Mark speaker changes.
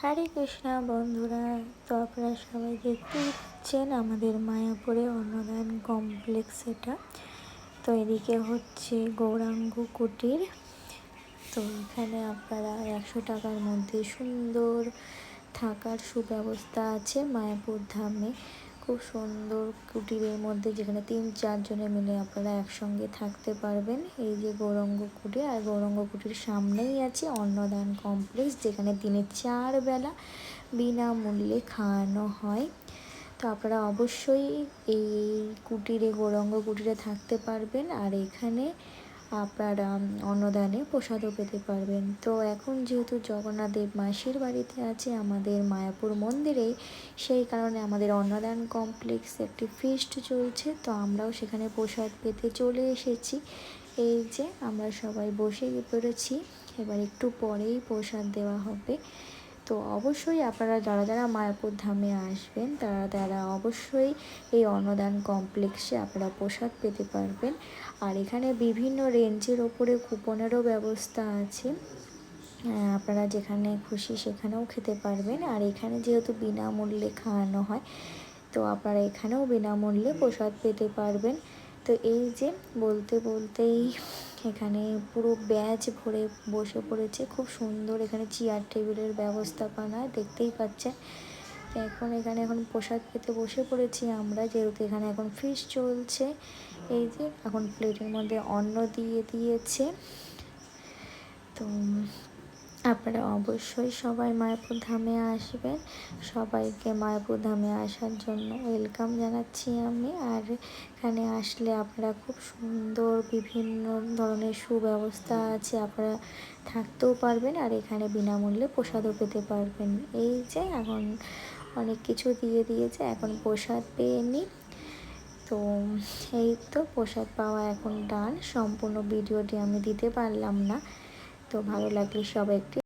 Speaker 1: হরে কৃষ্ণা বন্ধুরা, তো আপনারা সবাই দেখতে পাচ্ছেন আমাদের মায়াপুরে অন্নদান কমপ্লেক্স এটা। তো এদিকে হচ্ছে গৌরাঙ্গ কুটির। তো এখানে আপনারা একশো টাকার মধ্যে সুন্দর থাকার সুব্যবস্থা আছে মায়াপুর ধামে। খুব সুন্দর কুটিরের মধ্যে যেখানে তিন চারজনে মিলে আপনারা একসঙ্গে থাকতে পারবেন। এই যে গৌরঙ্গ কুটির, আর গৌরঙ্গ কুটির সামনেই আছে অন্নদান কমপ্লেক্স যেখানে দিনে চার বেলা বিনামূল্যে খাওয়ানো হয়। তো আপনারা অবশ্যই এই কুটিরে, গৌরঙ্গ কুটিরে থাকতে পারবেন। আর এখানে আপনারা অন্নদানে প্রসাদও পেতে পারবেন। তো এখন যেহেতু জগন্নাথ দেব মাসির বাড়িতে আছে, আমাদের মায়াপুর মন্দিরে সেই কারণে আমাদের অন্নদান কমপ্লেক্স একটি ফিস্ট চলছে। তো আমরাও সেখানে প্রসাদ পেতে চলে এসেছি। এই যে আমরা সবাই বসে পড়েছি, এবার একটু পরেই প্রসাদ দেওয়া হবে। তো অবশ্যই আপনারা যারা যারা মায়াপুর ধামে আসবেন, তারা তারা অবশ্যই এই অন্নদান কমপ্লেক্সে আপনারা প্রসাদ পেতে পারবেন। আর এখানে বিভিন্ন রেঞ্জের ওপরে কুপনেরও ব্যবস্থা আছে। আপনারা যেখানে খুশি সেখানেও খেতে পারবেন। আর এখানে যেহেতু বিনামূল্যে খাওয়ানো হয়, তো আপনারা এখানেও বিনামূল্যে প্রসাদ পেতে পারবেন। তো এই যে বলতে বলতেই এখানে পুরো ব্যাচ ভরে বসে পড়েছে। খুব সুন্দর এখানে চেয়ার টেবিলের ব্যবস্থাপনা দেখতেই পাচ্ছেন। এখন এখানে এখন প্রসাদ পেতে বসে পড়েছি আমরা, যেহেতু এখানে এখন ফিশ চলছে। এই যে এখন প্লেটের মধ্যে অন্ন দিয়ে দিয়েছে। তো আপনারা অবশ্যই সবাই মায়াপুর ধামে আসবেন। সবাইকে মায়াপুর ধামে আসার জন্য ওয়েলকাম জানাচ্ছি আমি। আর এখানে আসলে আপনারা খুব সুন্দর বিভিন্ন ধরনের সুব্যবস্থা আছে, আপনারা থাকতেও পারবেন আর এখানে বিনামূল্যে প্রসাদও পেতে পারবেন। এই যে এখন অনেক কিছু দিয়ে দিয়েছে, এখন প্রসাদ পেয়ে নিই। তো এই তো প্রসাদ পাওয়া এখন ডান। সম্পূর্ণ ভিডিওটি আমি দিতে পারলাম না। তো ভালো লাগলে সবাই একটি